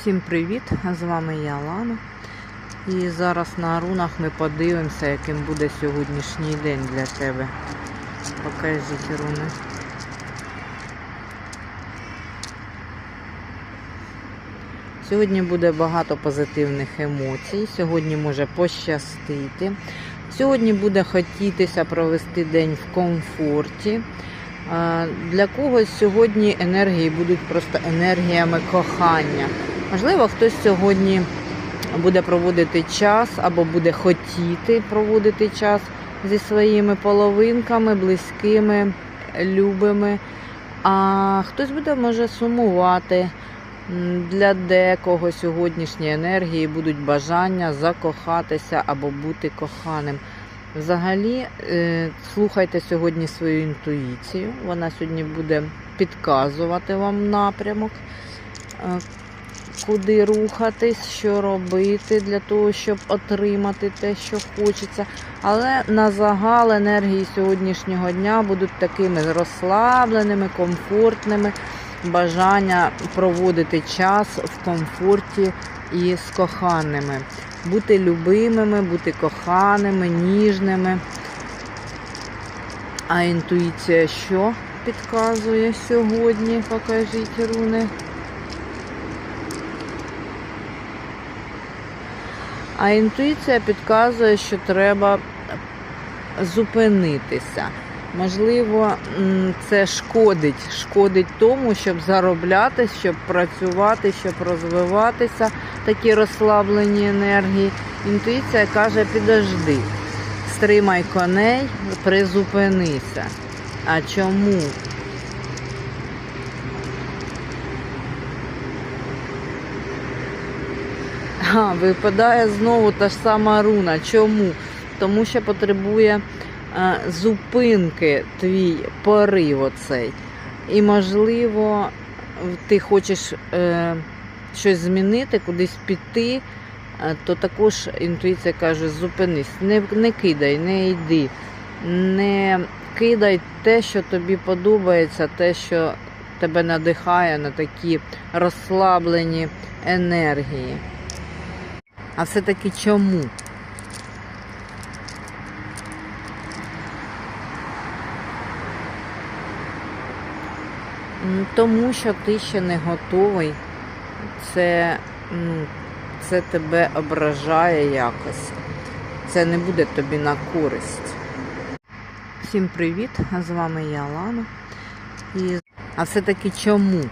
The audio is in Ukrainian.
Всім привіт! З вами я Лана. І зараз на рунах ми подивимося, яким буде сьогоднішній день для тебе. Покажіть руни. Сьогодні буде багато позитивних емоцій. Сьогодні може пощастити. Сьогодні буде хотітися провести день в комфорті. Для когось сьогодні енергії будуть просто енергіями кохання. Можливо, хтось сьогодні буде проводити час або буде хотіти проводити час зі своїми половинками, близькими, любими. А хтось буде може сумувати. Для декого сьогоднішні енергії будуть бажання закохатися або бути коханим. Взагалі, е, слухайте сьогодні свою інтуїцію. Вона сьогодні буде підказувати вам напрямок, е, куди рухатись, що робити для того, щоб отримати те, що хочеться. Але на загал енергії сьогоднішнього дня будуть такими розслабленими, комфортними. Бажання проводити час в комфорті і з коханими бути любимими, бути коханими, ніжними. А інтуїція що підказує сьогодні? Покажіть руни. А інтуїція підказує, що треба зупинитися. Можливо, це шкодить, шкодить тому, щоб заробляти, щоб працювати, щоб розвиватися, такі розслаблені енергії. Інтуїція каже, підожди, стримай коней, призупинися. А чому? А, випадає знову та ж сама руна. Чому? Тому що потребує е, зупинки твій порив оцей. І, можливо, ти хочеш е, щось змінити, кудись піти, е, то також інтуїція каже, зупинись, не, не кидай, не йди, не кидай те, що тобі подобається, те, що тебе надихає на такі розслаблені енергії. А все-таки чому? Тому що ти ще не готовий. Це, ну, це тебе ображає якось. Це не буде тобі на користь. Всім привіт! З вами я Лана. І... А все-таки чому?